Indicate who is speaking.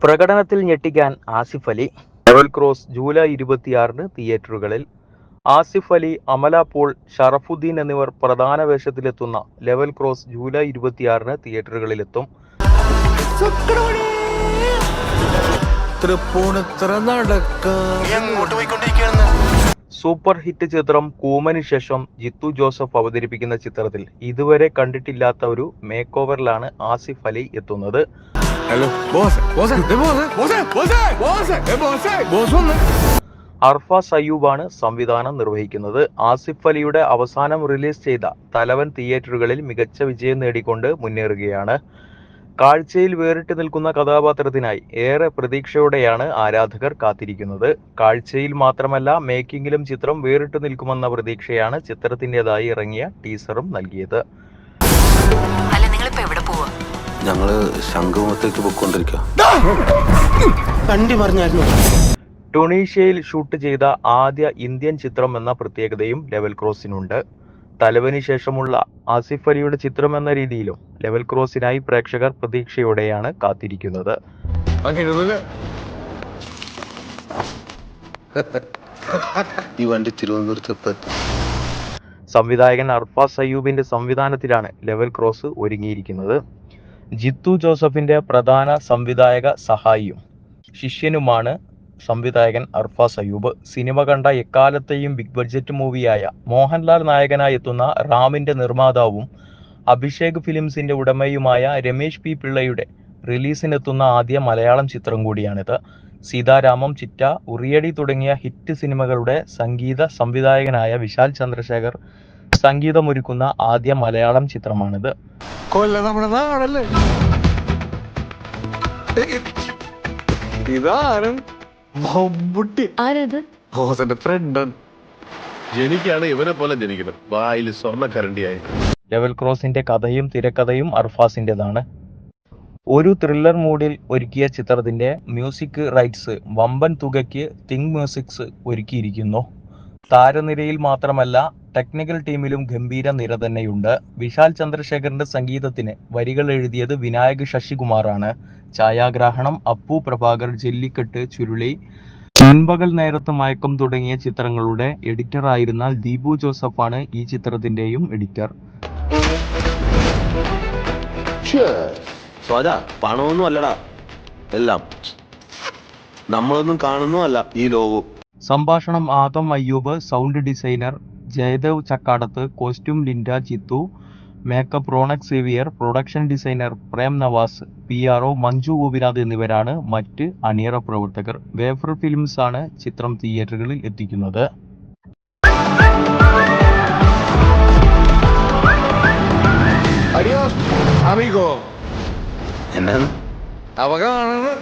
Speaker 1: പ്രകടനത്തിൽ ഞെട്ടിക്കാൻ Asif Ali. Level cross July ഇരുപത്തിയാറിന് തിയേറ്ററുകളിൽ. ആസിഫ് അലി അമല പോൾ ഷറഫുദ്ദീൻ എന്നിവർ പ്രധാന വേഷത്തിലെത്തുന്ന ലെവൽ ക്രോസ് ജൂലൈ ഇരുപത്തിയാറിന് തിയേറ്ററുകളിലെത്തും.
Speaker 2: തൃപ്പൂണിത്തറ നടക്കാം.
Speaker 1: സൂപ്പർ ഹിറ്റ് ചിത്രം കൂമന് ശേഷം ജിത്തു ജോസഫ് അവതരിപ്പിക്കുന്ന ചിത്രത്തിൽ ഇതുവരെ കണ്ടിട്ടില്ലാത്ത ഒരു മേക്ക് ഓവറിലാണ് ആസിഫ് അലി എത്തുന്നത്. അർഫ സയ്യൂബാണ് സംവിധാനം നിർവഹിക്കുന്നത്. ആസിഫ് അലിയുടെ അവസാനം റിലീസ് ചെയ്ത തലവൻ തിയേറ്ററുകളിൽ മികച്ച വിജയം നേടിക്കൊണ്ട് മുന്നേറുകയാണ്. കാഴ്ചയിൽ വേറിട്ട് നിൽക്കുന്ന കഥാപാത്രത്തിനായി ഏറെ പ്രതീക്ഷയോടെയാണ് ആരാധകർ കാത്തിരിക്കുന്നത്. കാഴ്ചയിൽ മാത്രമല്ല മേക്കിങ്ങിലും ചിത്രം വേറിട്ട് നിൽക്കുമെന്ന പ്രതീക്ഷയാണ് ചിത്രത്തിന്റെതായി ഇറങ്ങിയ ടീസറും നൽകിയത്.
Speaker 3: അല്ല നിങ്ങളിപ്പോ എവിടെ പോവാ?
Speaker 4: ഞങ്ങൾ ശംഖുമത്തേക്ക് പോയിക്കൊണ്ടിരിക്കുക
Speaker 2: കണ്ടി പറഞ്ഞായിരുന്നു
Speaker 1: ടുണീഷ്യയിൽ ഷൂട്ട് ചെയ്ത ആദ്യ ഇന്ത്യൻ ചിത്രം എന്ന പ്രത്യേകതയും ലെവൽ ക്രോസിനുണ്ട്. തലവന് ശേഷമുള്ള ആസിഫ് അലിയുടെ ചിത്രം എന്ന രീതിയിലും ലെവൽ ക്രോസിനായി പ്രേക്ഷകർ പ്രതീക്ഷയോടെയാണ് കാത്തിരിക്കുന്നത്.
Speaker 4: ഈ വണ്ടി തിരുവനന്തപുരത്ത്?
Speaker 1: സംവിധായകൻ അർഫാ സയ്യൂബിന്റെ സംവിധാനത്തിലാണ് ലെവൽ ക്രോസ് ഒരുങ്ങിയിരിക്കുന്നത്. ജിത്തു ജോസഫിന്റെ പ്രധാന സംവിധായക സഹായിയും ശിഷ്യനുമാണ് സംവിധായകൻ അർഫ സയൂബ് സിനിമ കണ്ട എക്കാലത്തെയും ബിഗ് ബഡ്ജറ്റ് മൂവിയായ മോഹൻലാൽ നായകനായി എത്തുന്ന റാമിന്റെ നിർമ്മാതാവും അഭിഷേക് ഫിലിംസിന്റെ ഉടമയുമായ രമേശ് പി പിള്ളയുടെ റിലീസിനെത്തുന്ന ആദ്യ മലയാളം ചിത്രം കൂടിയാണിത്. സീതാരാമം ചിറ്റ ഉറിയടി തുടങ്ങിയ ഹിറ്റ് സിനിമകളുടെ സംഗീത സംവിധായകനായ വിശാൽ ചന്ദ്രശേഖർ സംഗീതമൊരുക്കുന്ന ആദ്യ മലയാളം ചിത്രമാണിത്.
Speaker 2: കൊല്ല നാടല്ലേ? ഇതാരും മമ്മൂട്ടി.
Speaker 5: ആരത്?
Speaker 2: ഹോസന്റെ
Speaker 6: ജനിക്കാണ് ഇവനെ പോലെ ജനിക്കണം വായിൽ സ്വർണ കരണ്ടിയായി.
Speaker 1: ലെവൽ ക്രോസിന്റെ കഥയും തിരക്കഥയും അർഫാസിന്റേതാണ്. ഒരു ത്രില്ലർ മൂഡിൽ ഒരുക്കിയ ചിത്രത്തിന്റെ മ്യൂസിക് റൈറ്റ്സ് വമ്പൻ തുകയ്ക്ക് തിങ് മ്യൂസിക്സ് ഒരുക്കിയിരിക്കുന്നു. താരനിരയിൽ മാത്രമല്ല ടെക്നിക്കൽ ടീമിലും ഗംഭീര നിര തന്നെയുണ്ട്. വിശാൽ ചന്ദ്രശേഖരന്റെ സംഗീതത്തിന് വരികൾ എഴുതിയത് വിനായക് ശശികുമാറാണ്. ഛായാഗ്രാഹണം അപ്പു പ്രഭാകർ ജെല്ലിക്കെട്ട് ചുരുളി മുൻപകൽ നേരത്ത് മയക്കം തുടങ്ങിയ ചിത്രങ്ങളുടെ എഡിറ്റർ ആയിരുന്ന ദീപു ജോസഫാണ് ഈ ചിത്രത്തിന്റെയും എഡിറ്റർ.
Speaker 4: പണമൊന്നും അല്ലടാ. എല്ലാം നമ്മളൊന്നും കാണുന്നതല്ല ഈ ലോകവും.
Speaker 1: സംഭാഷണം Adam Ayub sound designer Jayadev Chakkadath costume Linda Chithu makeup Ronak Xavier production designer Prem Navas P R O Manju Gopinath എന്നിവരാണ് മറ്റ് അണിയറ പ്രവർത്തകർ. വേഫർ ഫിലിംസ് ആണ് ചിത്രം തിയേറ്ററുകളിൽ എത്തിക്കുന്നത്.
Speaker 2: അമിഗോ
Speaker 4: എന്നാണ്
Speaker 2: അവ കാണുന്നത്